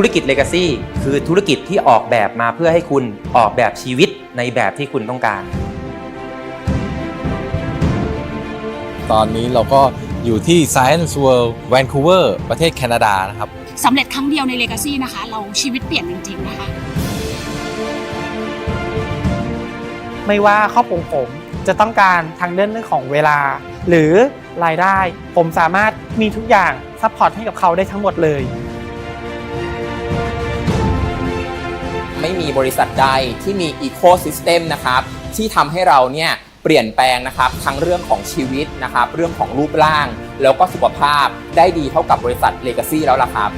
ธุรกิจ Legacy คือธุรกิจที่ออกแบบมาเพื่อให้คุณออกแบบชีวิตในแบบที่คุณต้องการ ตอนนี้เราก็อยู่ที่ Science World Vancouver ประเทศแคนาดานะครับสำเร็จครั้งเดียวในเลกาซี่นะคะ เราชีวิตเปลี่ยนจริง ๆ นะคะ ไม่ว่าครอบครัวผมจะต้องการทางเรื่องเรื่องของเวลา หรือรายได้ ผมสามารถมีทุกอย่างซัพพอร์ตให้กับเขาได้ทั้งหมดเลย ไม่มีบริษัทใดที่มีอีโค y ิสเต็มนะครับที่ทำให้เราเนี่ยเปลี่ยนแปลงนะครับทั้งเรื่องของชีวิตนะครับเรื่องของรูปร่าง แล้วก็สุขภาพได้ดีเท่ากับบริษัท Legacy แล้วล่ะครับ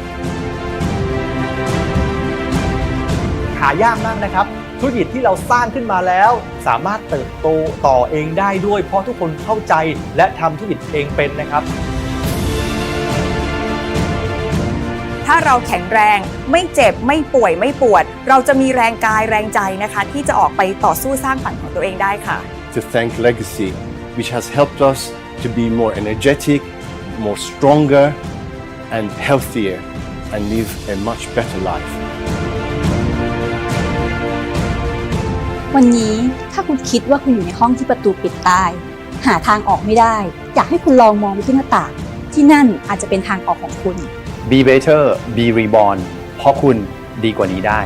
หายากมากนะครับ ธุรกิจที่เราสร้างขึ้นมาแล้ว สามารถเติบโตต่อเองได้ด้วย เพราะทุกคนเข้าใจและทำธุรกิจเองเป็นนะครับ ถ้าเราแข็งแรงไม่เจ็บไม่ป่วยไม่ปวด เราจะมีแรงกายแรงใจนะคะ ที่จะออกไปต่อสู้สร้างฝันของตัวเองได้ค่ะ to thank Legacy, which has helped us to be more energetic, more stronger, and healthier, and live a much better life. วันนี้ถ้าคุณคิดว่าคุณอยู่ในห้องที่ประตูปิดตาย หาทางออกไม่ได้ อยากให้คุณลองมองไปที่หน้าต่างที่นั่นอาจจะเป็นทางออกของคุณ Be Better Be Reborn เพราะคุณดีกว่านี้ได้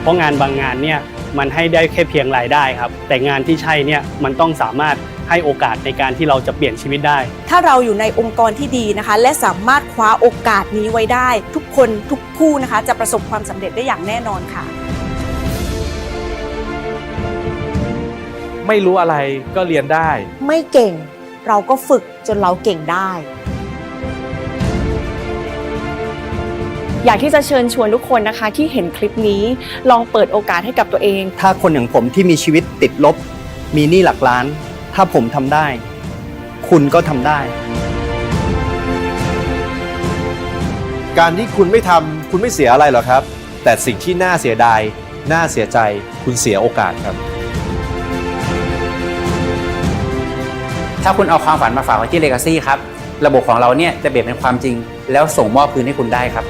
เพราะงานบางงานเนี่ยมันให้ได้แค่เพียงรายได้ครับ แต่งานที่ใช่เนี่ยมันต้องสามารถให้โอกาสในการที่เราจะเปลี่ยนชีวิตได้ ถ้าเราอยู่ในองค์กรที่ดีนะคะ และสามารถคว้าโอกาสนี้ไว้ได้ ทุกคนทุกคู่นะคะ จะประสบความสำเร็จได้อย่างแน่นอนค่ะ ไม่รู้อะไรก็เรียนได้ ไม่เก่ง เราก็ฝึกจนเราเก่งได้ อยากที่จะเชิญชวนทุกคนนะคะ ที่เห็นคลิปนี้ลองเปิดโอกาสให้กับตัวเอง ถ้าคนอย่างผมที่มีชีวิตติดลบ มีหนี้หลักล้าน ถ้าผมทำได้ คุณก็ทำได้ การที่คุณไม่ทำคุณไม่เสียอะไรหรอกครับ แต่สิ่งที่น่าเสียดาย น่าเสียใจ คุณเสียโอกาสครับ ถ้าคุณเอาความฝันมาฝากไว้ที่ Legacy ครับ ระบบของเราเนี่ยจะเปลี่ยนเป็นความจริง แล้วส่งมอบคืนให้คุณได้ครับ